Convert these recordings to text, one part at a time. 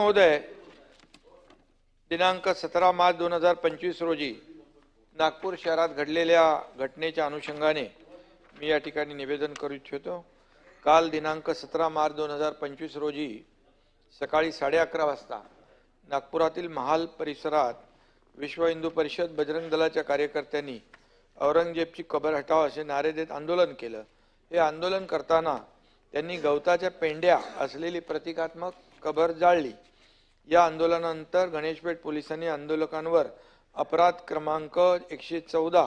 महोदय दिनांक सतरा मार्च दोन हजार पंचवीस रोजी नागपूर शहरात घडलेल्या घटनेच्या अनुषंगाने मी या ठिकाणी निवेदन करू इच्छितो. काल दिनांक सतरा मार्च दोन हजार पंचवीस रोजी सकाळी साडे अकरा वाजता नागपुरातील महाल परिसरात विश्व हिंदू परिषद बजरंग दलाच्या कार्यकर्त्यांनी औरंगजेबची कबर हटाव असे नारे देत आंदोलन केलं. हे आंदोलन करताना त्यांनी गवताच्या पेंड्या असलेली प्रतिकात्मक कबर जाळली. या आंदोलनानंतर गणेशपेठ पोलिसांनी आंदोलकांवर अपराध क्रमांक एकशे चौदा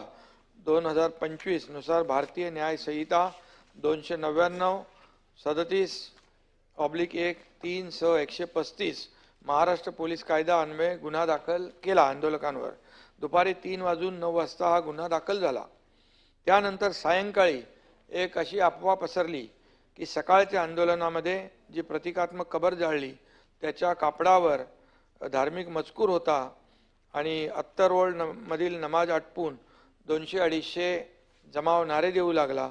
दोन हजार पंचवीसनुसार भारतीय न्याय संहिता दोनशे नव्याण्णव सदतीस ऑब्लिक एक तीन स एकशे पस्तीस महाराष्ट्र पोलीस कायदा अन्वये गुन्हा दाखल केला आंदोलकांवर. दुपारी तीन वाजून नऊ वाजता हा गुन्हा दाखल झाला. त्यानंतर सायंकाळी एक अशी अफवा पसरली की सकाळच्या आंदोलनामध्ये जी प्रतिकात्मक कबर जाळली त्याच्या कापडावर धार्मिक मजकूर होता आणि अत्तरवळ न मधील नमाज आटपून दोनशे अडीचशे जमाव नारे देऊ लागला.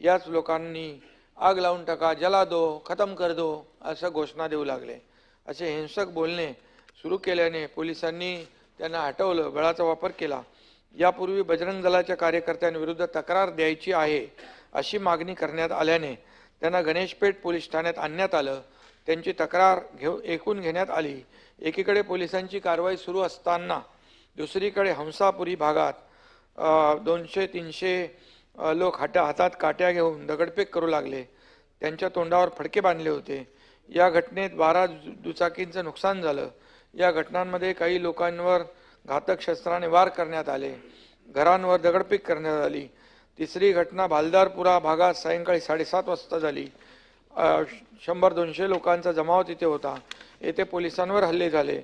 याच लोकांनी आग लावून टाका जला दो खतम कर दो असं घोषणा देऊ लागले. असे हिंसक बोलणे सुरू केल्याने पोलिसांनी त्यांना हटवलं बळाचा वापर केला. यापूर्वी बजरंग दलाच्या कार्यकर्त्यांविरुद्ध तक्रार द्यायची आहे अशी मागणी करण्यात आल्याने त्यांना गणेशपेठ पोलीस ठाण्यात आणण्यात आलं. त्यांची तक्रार घेऊ ऐकून घेण्यात आली. एकीकडे पोलिसांची कारवाई सुरू असताना दुसरीकडे हंसापुरी भागात दोनशे तीनशे लोक हाट्या हातात काट्या घेऊन दगडफेक करू लागले. त्यांच्या तोंडावर फडके बांधले होते. या घटनेत बारा दु- दुचाकींचं नुकसान झालं. या घटनांमध्ये काही लोकांवर घातक शस्त्राने वार करण्यात आले. घरांवर दगडफेक करण्यात आली. तिसरी घटना भालदारपुरा भागात सायंकाळी साडेसात वाजता झाली. शंभर दोनशे लोकांचा जमाव तिथे होता. येथे पोलिसांवर हल्ले झाले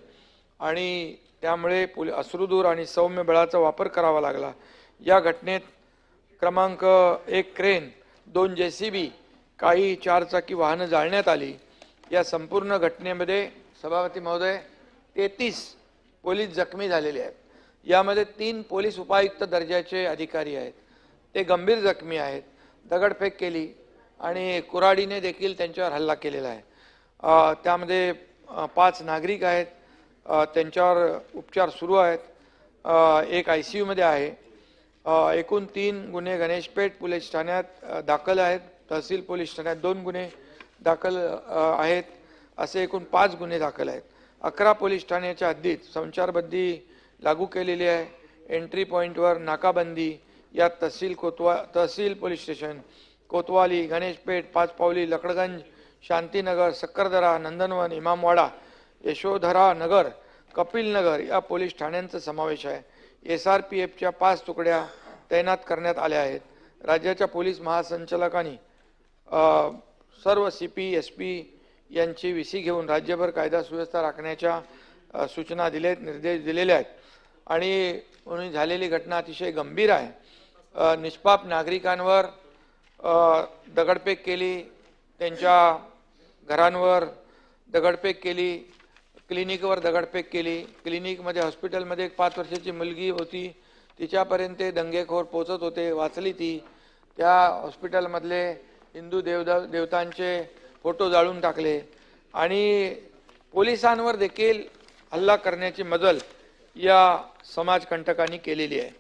आणि त्यामुळे पोलि अश्रुदूर आणि सौम्य बळाचा वापर करावा लागला. या घटनेत क्रमांक एक क्रेन दोन जे सी बी काही चारचाकी वाहनं जाळण्यात आली. या संपूर्ण घटनेमध्ये सभापती महोदय तेहतीस पोलीस जखमी झालेले आहेत. यामध्ये तीन पोलीस उपायुक्त दर्जाचे अधिकारी आहेत. ते गंभीर जखमी आहेत. दगडफेक केली आणि कुऱ्हाडीने देखील त्यांच्यावर हल्ला केलेला आहे. त्यामध्ये पाच नागरिक आहेत. त्यांच्यावर उपचार सुरू आहेत. एक आय सी यूमध्ये आहे. एकूण तीन गुन्हे गणेशपेठ पोलीस ठाण्यात दाखल आहेत. तहसील पोलीस ठाण्यात दोन गुन्हे दाखल आहेत. असे एकूण पाच गुन्हे दाखल आहेत. अकरा पोलीस ठाण्याच्या हद्दीत संचारबंदी लागू केलेली आहे. एंट्री पॉईंटवर नाकाबंदी यात तहसील कोतवा तहसील पोलीस स्टेशन कोतवाली गणेशपेठ पाचपावली लकडगंज शांतीनगर सक्करदरा नंदनवन इमामवाडा यशोधरा नगर कपिल नगर या पोलीस ठाण्यांचा समावेश आहे. एस आर पी एफच्या पाच तुकड्या तैनात करण्यात आल्या आहेत. राज्याच्या पोलीस महासंचालकांनी सर्व सी पी एस पी यांची विसी घेऊन राज्यभर कायदा सुव्यवस्था राखण्याच्या सूचना दिलेत निर्देश दिलेले आहेत. आणि म्हणून झालेली घटना अतिशय गंभीर आहे. निष्पाप नागरिकांवर दगडफेक केली त्यांच्या घरांवर दगडफेक केली क्लिनिकवर दगडफेक केली. क्लिनिकमध्ये हॉस्पिटलमध्ये एक पाच वर्षाची मुलगी होती. तिच्यापर्यंत ते दंगेखोर पोचत होते वाचली ती. त्या हॉस्पिटलमधले हिंदू देवदा देवतांचे फोटो जाळून टाकले. आणि पोलिसांवर देखील हल्ला करण्याची मजल या समाजकंटकांनी केलेली आहे.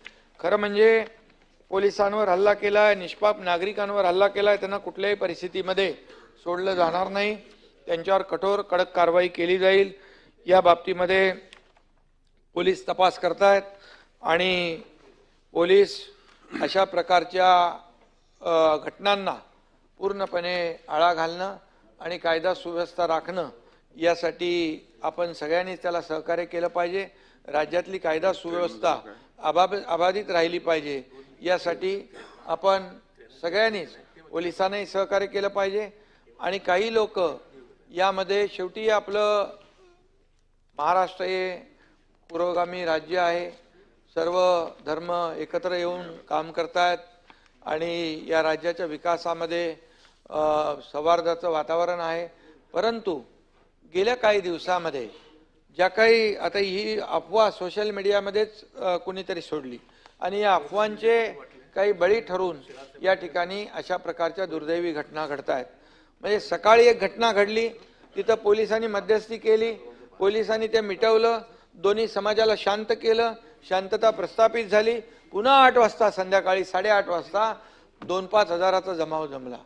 खरं म्हणजे पोलिसांवर हल्ला केलाय निष्पाप नागरिकांवर हल्ला केलाय त्यांना कुठल्याही परिस्थितीमध्ये सोडलं जाणार नाही. त्यांच्यावर कठोर कडक कारवाई केली जाईल. या बाबतीमध्ये पोलीस तपास करतायत आणि पोलीस अशा प्रकारच्या घटनांना पूर्णपणे आळा घालणं आणि कायदा सुव्यवस्था राखणं यासाठी आपण सगळ्यांनीच त्याला सहकार्य केलं पाहिजे. राज्यातली कायदा सुव्यवस्था अबाब अबाधित राहिली पाहिजे. यासाठी आपण सगळ्यांनीच पोलिसांनाही सहकार्य केलं पाहिजे. आणि काही लोक यामध्ये शेवटी आपलं महाराष्ट्र हे पुरोगामी राज्य आहे. सर्व धर्म एकत्र येऊन काम करतायत. आणि या राज्याच्या विकासामध्ये सौहार्दाचं वातावरण आहे. परंतु गेल्या काही दिवसामध्ये ज्या काही आता ही अफवा सोशल मीडियामध्येच कुणीतरी सोडली. आणि या अफवांचे काही बळी ठरून या ठिकाणी अशा प्रकारच्या दुर्दैवी घटना घडत आहेत म्हणजे सकाळी एक घटना घडली तिथं पोलिसांनी मध्यस्थी केली पोलिसांनी ते मिटवलं दोन्ही समाजाला शांत केलं शांतता प्रस्थापित झाली. पुन्हा आठ वाजता संध्याकाळी साडेआठ वाजता दोन पाच हजाराचा जमाव जमला.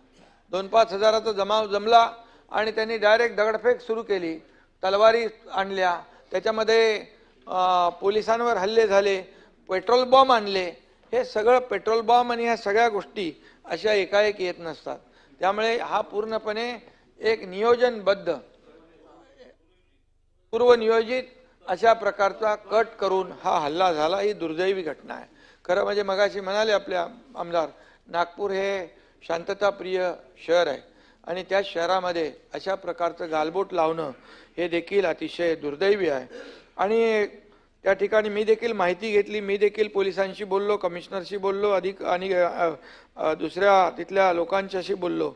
दोन पाच हजाराचा जमाव जमला आणि त्यांनी डायरेक्ट दगडफेक सुरू केली. तलवारी आणल्या. त्याच्यामध्ये पोलिसांवर हल्ले झाले पेट्रोल बॉम्ब आणले. हे सगळं पेट्रोल बॉम्ब आणि ह्या सगळ्या गोष्टी अशा एकाएक येत नसतात. त्यामुळे हा पूर्णपणे एक नियोजनबद्ध पूर्वनियोजित अशा प्रकारचा कट करून हा हल्ला झाला. ही दुर्दैवी घटना आहे. खरं म्हणजे मगाशी म्हणाले आपल्या आमदार नागपूर हे शांतताप्रिय शहर आहे. आणि त्या शहरामध्ये अशा प्रकारचं गालबोट लावणं हे देखील अतिशय दुर्दैवी आहे. आणि त्या ठिकाणी मी देखील माहिती घेतली. मी देखील पोलिसांशी बोललो कमिशनरशी बोललो अधिक आणि दुसऱ्या तिथल्या लोकांच्याशी बोललो.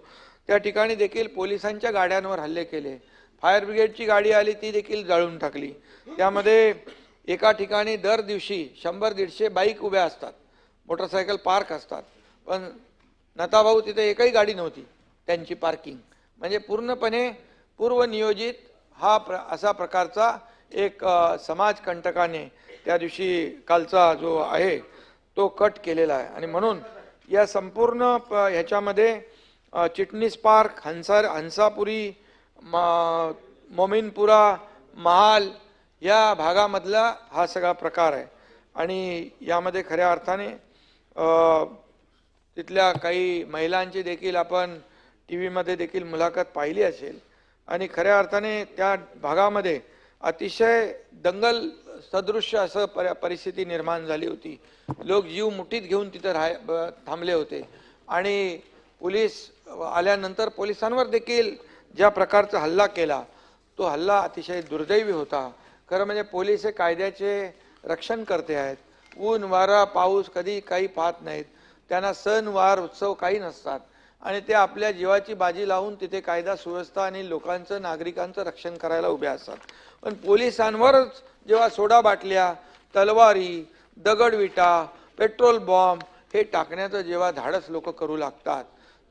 त्या ठिकाणी देखील पोलिसांच्या गाड्यांवर हल्ले केले. फायर ब्रिगेडची गाडी आली ती देखील जाळून टाकली. त्यामध्ये एका ठिकाणी दर दिवशी शंभर दीडशे बाईक उभ्या असतात. मोटरसायकल पार्क असतात. पण नताभाऊ तिथे एकही गाडी नव्हती. त्यांची पार्किंग म्हणजे पूर्णपणे पूर्वनियोजित हा प्र असा प्रकारचा एक समाजकंटकाने त्या दिवशी कालचा जो आहे तो कट केलेला आहे. आणि म्हणून या संपूर्ण प- ह्याच्यामध्ये चिटणीस पार्क हंसार हंसापुरी मा- मोमीनपुरा महाल या भागामधला हा सगळा प्रकार आहे. आणि यामध्ये खऱ्या अर्थाने तिथल्या काही महिलांची देखील आपण टी व्हीमध्ये देखील मुलाखत पाहिली असेल. आणि खऱ्या अर्थाने त्या भागामध्ये अतिशय दंगल सदृश्य असं पर परिस्थिती निर्माण झाली होती. लोक जीव मुठीत घेऊन तिथं राह ब- थांबले होते. आणि पोलीस आल्यानंतर पोलिसांवर देखील ज्या प्रकारचा हल्ला केला तो हल्ला अतिशय दुर्दैवी होता. खरं म्हणजे पोलीस हे कायद्याचे रक्षण करते आहेत. ऊन वारा पाऊस कधी काही पाहत नाहीत. त्यांना सण वार उत्सव काही नसतात. आणि ते आपल्या जीवाची बाजी लावून तिथे कायदा सुव्यवस्था आणि लोकांचं नागरिकांचं रक्षण करायला उभे असतात. पण पोलिसांवरच जेव्हा सोडा बाटल्या तलवारी दगडविटा पेट्रोल बॉम्ब हे टाकण्याचं जेव्हा धाडस लोक करू लागतात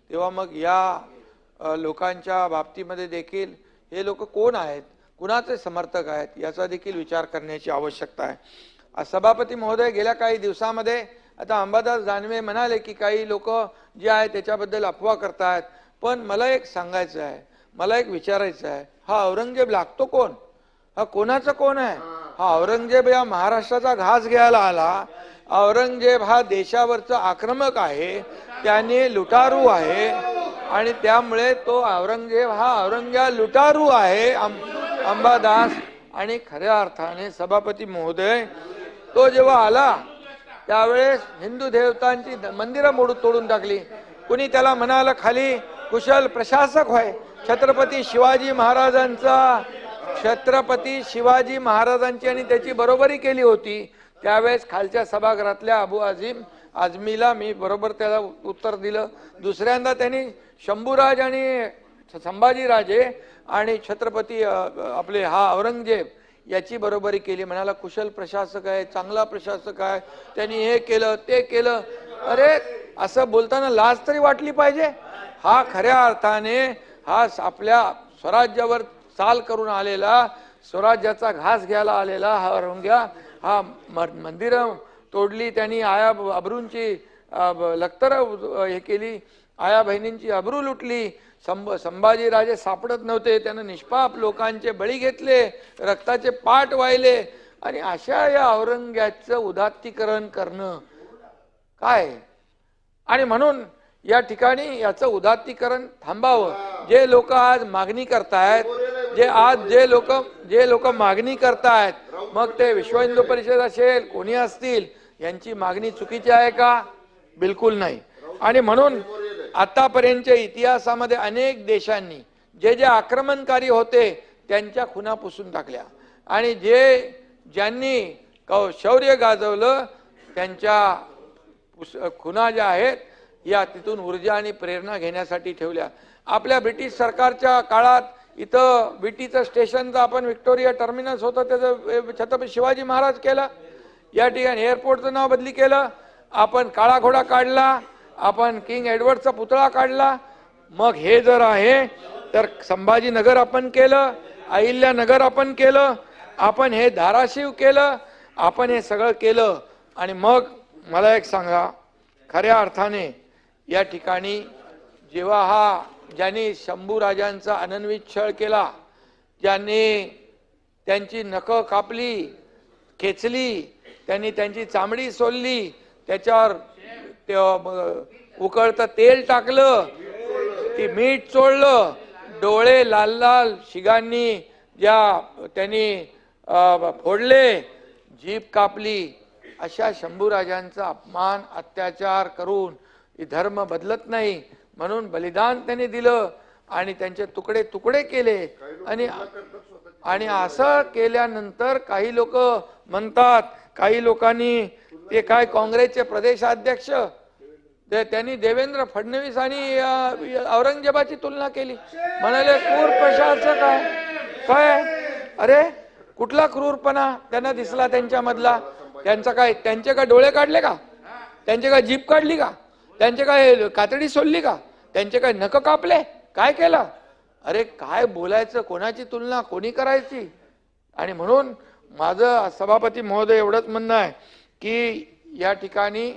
तेव्हा मग या लोकांच्या बाबतीमध्ये देखील हे लोक कोण आहेत? कुणाचे समर्थक आहेत? याचा देखील विचार करण्याची आवश्यकता आहे. सभापती महोदय गेल्या काही दिवसामध्ये आता अंबादास दानवे म्हणाले की काही लोक जे आहे त्याच्याबद्दल अफवा करतायत. पण मला एक सांगायचं आहे. मला एक विचारायचं आहे. हा औरंगजेब लागतो कोण? हा कोणाचा कोण आहे? हा औरंगजेब या महाराष्ट्राचा घास घ्यायला आला. औरंगजेब हा देशावरचा आक्रमक आहे. त्याने लुटारू आहे. आणि त्यामुळे तो औरंगजेब हा औरंग्या लुटारू आहे. अं- अंबादास आणि खऱ्या अर्थाने सभापती महोदय तो जेव्हा आला त्यावेळेस हिंदू देवतांची मंदिरं मोडून तोडून टाकली. कुणी त्याला म्हणालं खाली कुशल प्रशासक होय छत्रपती शिवाजी महाराजांचा छत्रपती शिवाजी महाराजांची आणि त्याची बरोबरी केली होती. त्यावेळेस खालच्या सभागृहातल्या अबू आझिम आझमीला मी बरोबर त्याला उत्तर दिलं. दुसऱ्यांदा त्यांनी शंभूराज आणि संभाजीराजे आणि छत्रपती आपले हा औरंगजेब याची बरोबरी केली. म्हणाला कुशल प्रशासक आहे चांगला प्रशासक आहे. त्यांनी हे केलं ते केलं. अरे असं बोलताना लाज तरी वाटली पाहिजे? हा खऱ्या अर्थाने हा आपल्या स्वराज्यावर चाल करून आलेला स्वराज्याचा घास घ्यायला आलेला हा औरंग्या हा मंदिर तोडली त्यांनी आया अब्रूंची लखतर हे केली. आया बहिणींची अब्रू लुटली. संभ संभाजीराजे सापडत नव्हते. त्यानं निष्पाप लोकांचे बळी घेतले रक्ताचे पाठ वाहिले आणि अशा या औरंग्याचं उदात्तीकरण करणं काय? आणि म्हणून या ठिकाणी याचं उदात्तीकरण थांबावं. जे लोक आज मागणी करतायत जे आज जे लोक जे लोक मागणी करतायत मग ते विश्व हिंदू परिषद असेल कोणी असतील यांची मागणी चुकीची आहे का? बिलकुल नाही. आणि म्हणून आतापर्यंतच्या इतिहासामध्ये अनेक देशांनी जे जे आक्रमणकारी होते त्यांच्या खुना पुसून टाकल्या. आणि जे ज्यांनी कौ शौर्य गाजवलं त्यांच्या खुना ज्या आहेत या तिथून ऊर्जा आणि प्रेरणा घेण्यासाठी ठेवल्या. आपल्या ब्रिटिश सरकारच्या काळात इथं विटीचं स्टेशनचं आपण विक्टोरिया टर्मिनस होतं त्याचं छत्रपती शिवाजी महाराज केलं. या ठिकाणी एअरपोर्टचं नाव बदली केलं. आपण काळा घोडा काढला. आपण किंग एडवर्डचा पुतळा काढला. मग हे जर आहे तर संभाजीनगर आपण केलं अहिल्यानगर आपण केलं आपण हे धाराशिव केलं आपण हे सगळं केलं. आणि मग मला एक सांगा खऱ्या अर्थाने या ठिकाणी जेव्हा हा ज्यांनी शंभू राजांचा अनन्वित छळ केला ज्यांनी त्यांची नखं कापली खेचली त्यांनी त्यांची चामडी सोलली त्याच्यावर ते उकळतं तेल टाकलं ती मीठ चोळलं डोळे लाल लाल शिगांनी ज्या त्यांनी फोडले जीप कापली अशा शंभूराजांचा अपमान अत्याचार करून धर्म बदलत नाही. म्हणून बलिदान त्यांनी दिलं आणि त्यांचे तुकडे तुकडे केले. आणि आणि असं केल्यानंतर काही लोक म्हणतात काही लोकांनी ते काय काँग्रेसचे प्रदेशाध्यक्ष ते त्यांनी देवेंद्र फडणवीस आणि औरंगजेबाची तुलना केली. म्हणाले क्रूर प्रशासक काय काय? अरे कुठला क्रूरपणा? त्यांना दिसला त्यांच्यामधला. त्यांचा काय त्यांचे काय डोळे काढले का? त्यांचे काय जीप काढली का? त्यांचे काय कातडी सोडली का? त्यांचे काय नख कापले? काय केलं? अरे काय बोलायचं? कोणाची तुलना? कोणी करायची? आणि म्हणून माझं सभापती महोदय एवढंच म्हणणं आहे की या ठिकाणी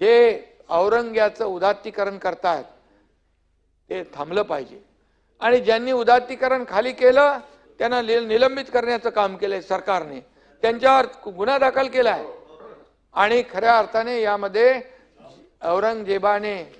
जे औरंग्याचं उदात्तीकरण करतायत ते थांबलं पाहिजे. आणि ज्यांनी उदात्तीकरण खाली केलं त्यांना निलंबित करण्याचं काम केलंय सरकारने. त्यांच्यावर गुन्हा दाखल केलाय. आणि खऱ्या अर्थाने यामध्ये औरंगजेबाने